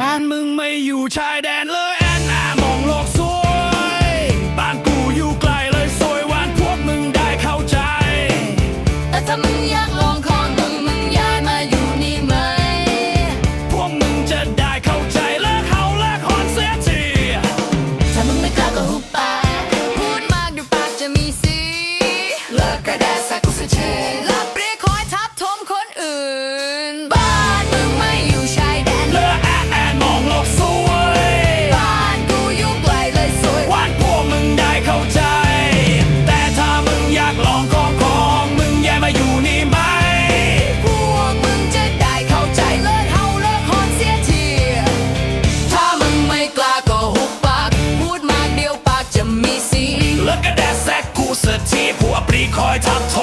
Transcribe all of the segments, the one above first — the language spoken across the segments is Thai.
บ้านมึงไม่อยู่ชายแดนเลยแอนนามองโลกสวยบ้านกูอยู่ไกลเลยสวยวานพวกมึงได้เข้าใจ แต่ถ้ามึงอยากลองของมึงมึงย้ายมาอยู่นี่ไหม พวกมึงจะได้เข้าใจและเขาและคอนเสียที ถ้ามึงไม่กล้าก็หุบปากพูดมากดูปากจะมีสีเลิกกระแดะสัก I talk.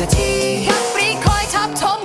City. Fabrik heute.